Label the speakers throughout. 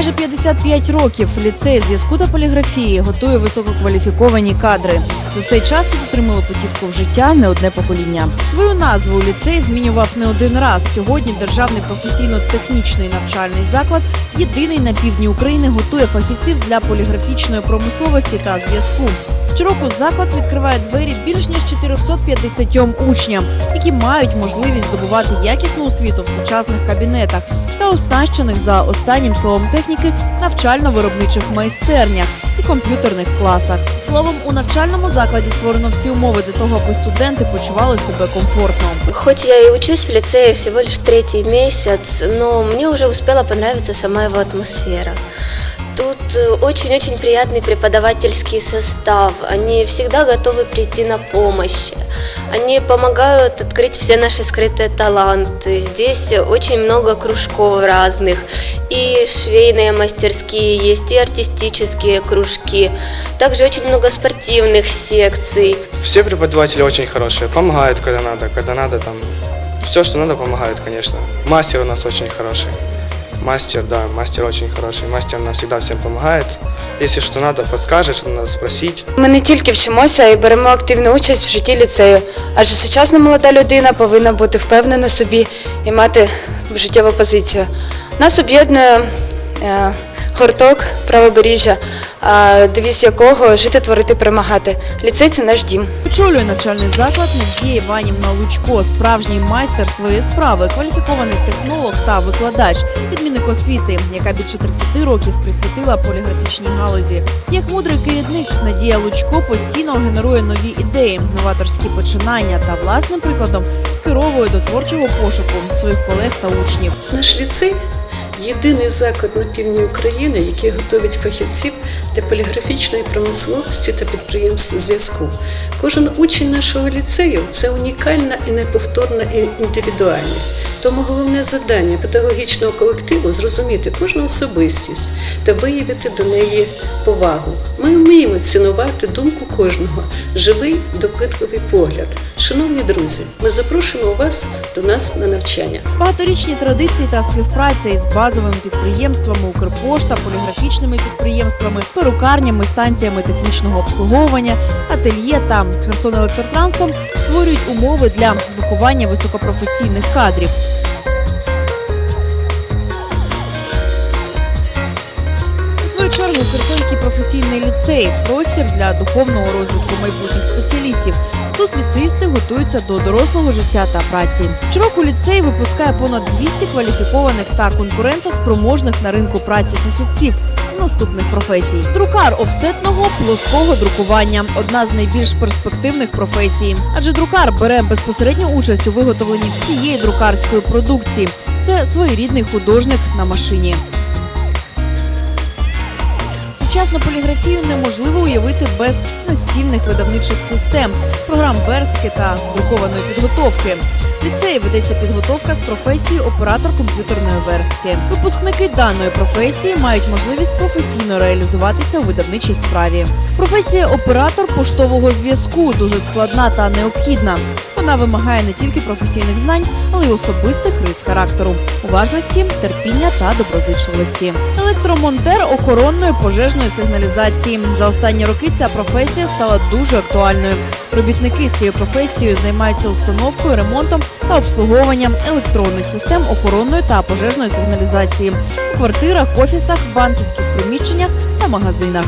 Speaker 1: Майже 55 років ліцей зв'язку та поліграфії готує висококваліфіковані кадри. За цей час тут отримали путівку в життя не одне покоління. Свою назву ліцей змінював не один раз. Сьогодні державний професійно-технічний навчальний заклад, єдиний на півдні України, готує фахівців для поліграфічної промисловості та зв'язку. Щороку заклад відкриває двері більш ніж 450 учням, які мають можливість здобувати якісну освіту в сучасних кабінетах та оснащених за останнім словом техніки навчально-виробничих майстернях і комп'ютерних класах. Словом, у навчальному закладі створено всі умови для того, аби студенти почували себе комфортно.
Speaker 2: Хоть я и учусь в лицее всего лишь третий месяц, но мне уже успела понравиться сама его атмосфера. Тут э, очень-очень приятный преподавательский состав. Они всегда готовы прийти на помощь. Они помогают открыть все наши скрытые таланты. Здесь очень много кружков разных. И швейные мастерские есть, и артистические кружки. Также очень много спортивных секций.
Speaker 3: Все преподаватели очень хорошие, помогают, когда надо, когда надо там. Все, что надо, помогают, конечно. Мастер у нас очень хороший. Мастер, да, мастер очень хороший. Мастер нам всегда всем помогает. Если что надо, подскажет, что надо спросить.
Speaker 4: Ми не тільки вчимося і беремо активну участь в житті ліцею, адже сучасна молода людина повинна бути впевнена собі і мати життєву позицію. Нас об'єднує е, гурток правобережжя, девіз якого жити, творити, перемагати. Ліцей це наш дім.
Speaker 1: Очолює навчальний заклад Надія Іванівна Лучко, справжній майстер своєї справи, кваліфікований технолог та викладач, відмінник освіти, яка більше 30 років присвятила поліграфічній галузі. Як мудрий керівник, Надія Лучко постійно генерує нові ідеї, новаторські починання та власним прикладом скеровує до творчого пошуку своїх колег та учнів.
Speaker 5: Наш ліцей єдиний заклад на півдні України, який готовить фахівців для поліграфічної промисловості та підприємств зв'язку. Кожен учень нашого ліцею це унікальна і неповторна індивідуальність. Тому головне завдання педагогічного колективу зрозуміти кожну особистість та виявити до неї повагу. Ми вміємо цінувати думку кожного, живий, допитливий погляд. Шановні друзі, ми запрошуємо вас до нас на навчання.
Speaker 1: Багаторічні традиції та співпраця із базовими підприємствами Укрпошта, поліграфічними підприємствами, перукарнями, станціями технічного обслуговування, ательє та Херсонелектротрансом створюють умови для виховання високопрофесійних кадрів. Херсонський професійний ліцей простір для духовного розвитку майбутніх спеціалістів. Тут ліцеїсти готуються до дорослого життя та праці. Щороку ліцей випускає понад 200 кваліфікованих та конкурентоспроможних на ринку праці фахівців наступних професій. Друкар офсетного плоского друкування одна з найбільш перспективних професій. Адже друкар бере безпосередню участь у виготовленні всієї друкарської продукції. Це своєрідний художник на машині. Сучасну поліграфію неможливо уявити без настільних видавничих систем, програм верстки та друкованої підготовки. В ліцеї ведеться підготовка з професії оператор комп'ютерної верстки. Випускники даної професії мають можливість професійно реалізуватися у видавничій справі. Професія оператор поштового зв'язку дуже складна та необхідна. Вона вимагає не тільки професійних знань, але й особистих рис характеру, уважності, терпіння та доброзичливості. Електромонтер охоронної пожежної сигналізації. За останні роки ця професія стала дуже актуальною. Робітники з цією професією займаються установкою, ремонтом та обслуговуванням електронних систем охоронної та пожежної сигналізації у квартирах, офісах, банківських приміщеннях та магазинах.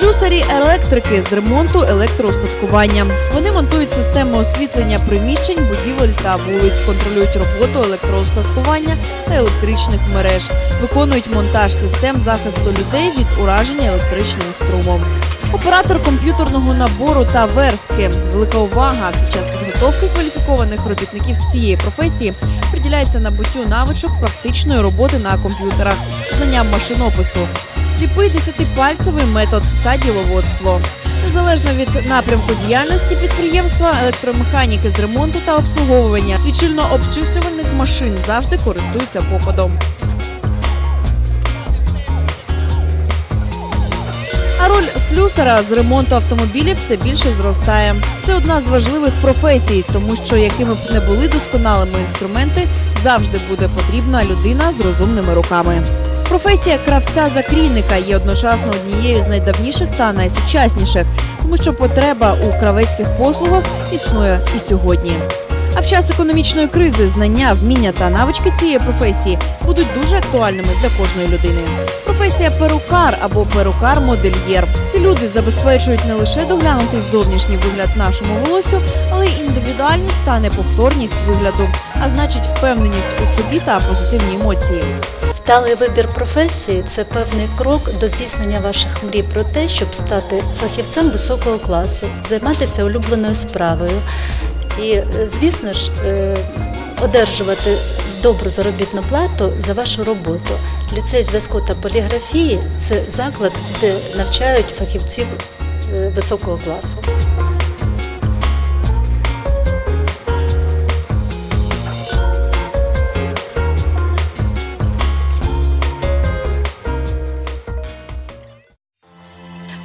Speaker 1: Слюсарі електрики з ремонту електроустаткування. Вони монтують системи освітлення приміщень, будівель та вулиць, контролюють роботу електроустаткування та електричних мереж, виконують монтаж систем захисту людей від ураження електричним струмом. Оператор комп'ютерного набору та верстки. Велика увага під час підготовки кваліфікованих робітників з цієї професії приділяється набуттю навичок практичної роботи на комп'ютерах, знанням машинопису, сліпий десятипальцевий метод та діловодство. Незалежно від напрямку діяльності підприємства, електромеханіки з ремонту та обслуговування лічильно-обчислювальних машин завжди користуються попадом. А роль слюсара з ремонту автомобілів все більше зростає. Це одна з важливих професій, тому що якими б не були досконалими інструменти, завжди буде потрібна людина з розумними руками. Професія кравця-закрійника є одночасно однією з найдавніших та найсучасніших, тому що потреба у кравецьких послугах існує і сьогодні. А в час економічної кризи знання, вміння та навички цієї професії будуть дуже актуальними для кожної людини. Професія перукар або перукар-модельєр. Ці люди забезпечують не лише доглянутий зовнішній вигляд нашому волосю, але й індивідуальність та неповторність вигляду, а значить впевненість у собі та позитивні емоції.
Speaker 6: Вдалий вибір професії це певний крок до здійснення ваших мрій про те, щоб стати фахівцем високого класу, займатися улюбленою справою і, е, звісно ж, е, одержувати добру заробітну плату за вашу роботу. Ліцей зв'язку та поліграфії це заклад, де навчають фахівців е, високого класу.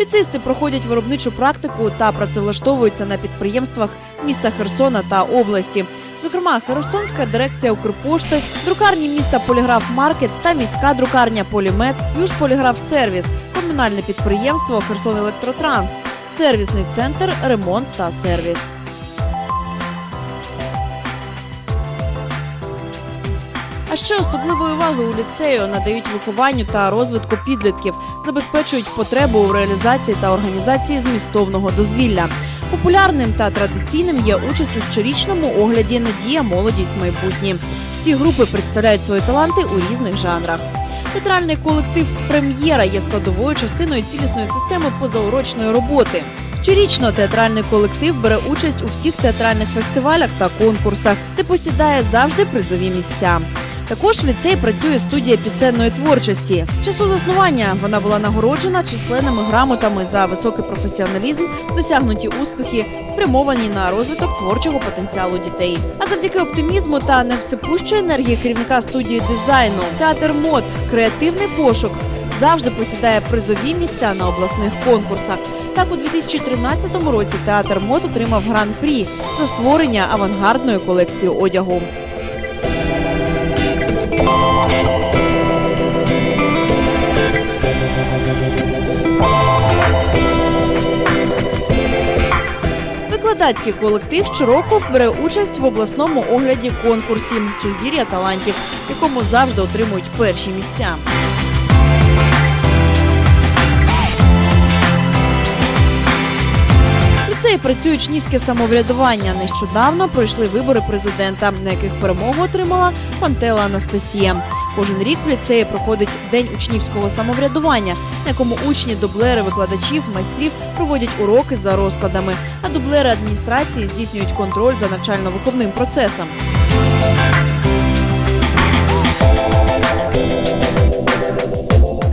Speaker 1: Ліцеїсти проходять виробничу практику та працевлаштовуються на підприємствах міста Херсона та області. Зокрема, Херсонська дирекція Укрпошти, друкарні міста Поліграф Маркет та міська друкарня Полімет, Южполіграф Сервіс, комунальне підприємство Херсон Електротранс, сервісний центр, ремонт та сервіс. А ще особливої уваги у ліцею надають вихованню та розвитку підлітків, забезпечують потребу у реалізації та організації змістовного дозвілля. Популярним та традиційним є участь у щорічному огляді Надія молодість майбутнє. Всі групи представляють свої таланти у різних жанрах. Театральний колектив Прем'єра є складовою частиною цілісної системи позаурочної роботи. Щорічно театральний колектив бере участь у всіх театральних фестивалях та конкурсах, де посідає завжди призові місця. Також в ліцеї працює студія пісенної творчості. Часу заснування вона була нагороджена численними грамотами за високий професіоналізм, досягнуті успіхи, спрямовані на розвиток творчого потенціалу дітей. А завдяки оптимізму та невсипущої енергії керівника студії дизайну театр мод креативний пошук завжди посідає призові місця на обласних конкурсах. Так, у 2013 році театр мод отримав гран-прі за створення авангардної колекції одягу. Викладацький колектив щороку бере участь в обласному огляді конкурсі Сузір'я талантів, якому завжди отримують перші місця. В ліцеї працює учнівське самоврядування. Нещодавно пройшли вибори президента, на яких перемогу отримала Пантела Анастасія. Кожен рік в ліцеї проходить день учнівського самоврядування, на якому учні, дублери, викладачів, майстрів проводять уроки за розкладами, а дублери адміністрації здійснюють контроль за навчально-виховним процесом.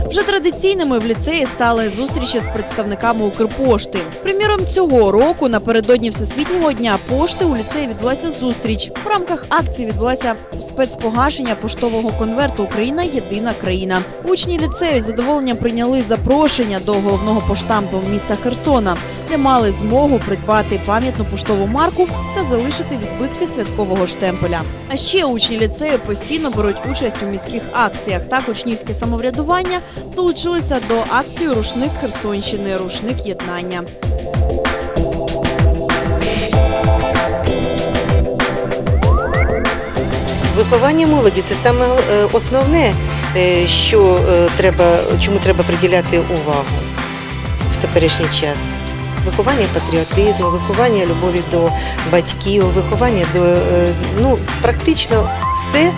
Speaker 1: Вже традиційними в ліцеї стали зустрічі з представниками Укрпошти. Приміром, цього року напередодні Всесвітнього дня пошти у ліцеї відбулася зустріч. В рамках акції відбулася спецпогашення поштового конверту Україна єдина країна. Учні ліцею з задоволенням прийняли запрошення до головного поштампу міста Херсона, де мали змогу придбати пам'ятну поштову марку та залишити відбитки святкового штемпеля. А ще учні ліцею постійно беруть участь у міських акціях. Так учнівське самоврядування долучилися до акції Рушник Херсонщини Рушник єднання.
Speaker 7: Виховання молоді це саме е, основне, е, що е, треба, чому треба приділяти увагу в теперішній час. Виховання патріотизму, виховання любові до батьків, виховання до ну практично все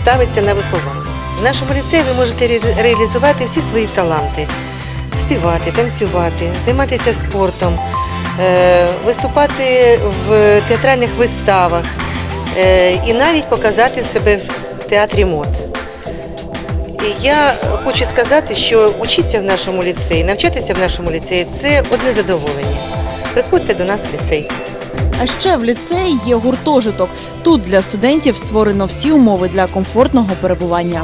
Speaker 7: ставиться на виховання. В нашому ліцеї ви можете реалізувати всі свої таланти: співати, танцювати, займатися спортом, виступати в театральних виставах і навіть показати себе в театрі мод. І я хочу сказати, що учитися в нашому ліцеї, навчатися в нашому ліцеї це одне задоволення. Приходьте до нас в ліцей.
Speaker 1: А ще в ліцеї є гуртожиток. Тут для студентів створено всі умови для комфортного перебування.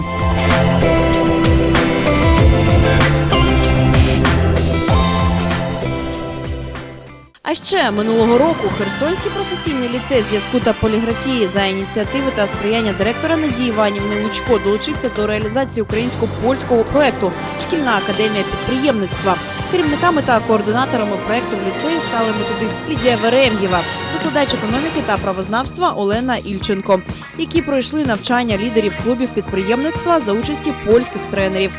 Speaker 1: А ще минулого року Херсонський професійний ліцей зв'язку та поліграфії за ініціативи та сприяння директора Надії Іванівни Лучко долучився до реалізації українсько-польського проекту Шкільна академія підприємництва. Керівниками та координаторами проекту в ліцеї стали методист Лідія Верем'єва, викладач економіки та правознавства Олена Ільченко, які пройшли навчання лідерів клубів підприємництва за участі польських тренерів.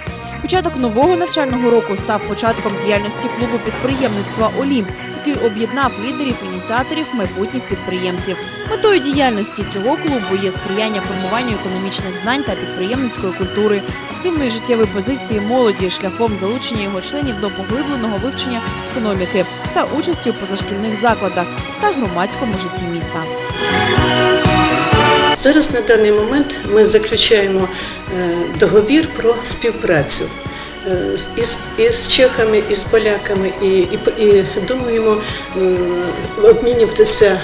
Speaker 1: Початок нового навчального року став початком діяльності клубу підприємництва Олімп, який об'єднав лідерів ініціаторів майбутніх підприємців. Метою діяльності цього клубу є сприяння формуванню економічних знань та підприємницької культури, активної життєвої позиції молоді шляхом залучення його членів до поглибленого вивчення економіки та участі у позашкільних закладах та громадському житті міста.
Speaker 5: Зараз на даний момент ми заключаємо е, договір про співпрацю е, з- із, із чехами, і з поляками і, і, і думаємо обмінюватися е,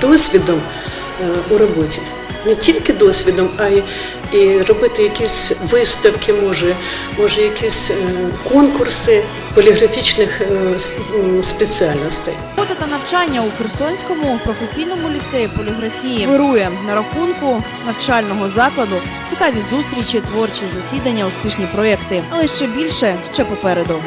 Speaker 5: досвідом е, у роботі. Не тільки досвідом, а й і робити якісь виставки, може, може якісь конкурси поліграфічних е, спеціальностей.
Speaker 1: Робота та навчання у Херсонському професійному ліцеї поліграфії вирує на рахунку навчального закладу. Цікаві зустрічі, творчі засідання, успішні проєкти. Але ще більше ще попереду.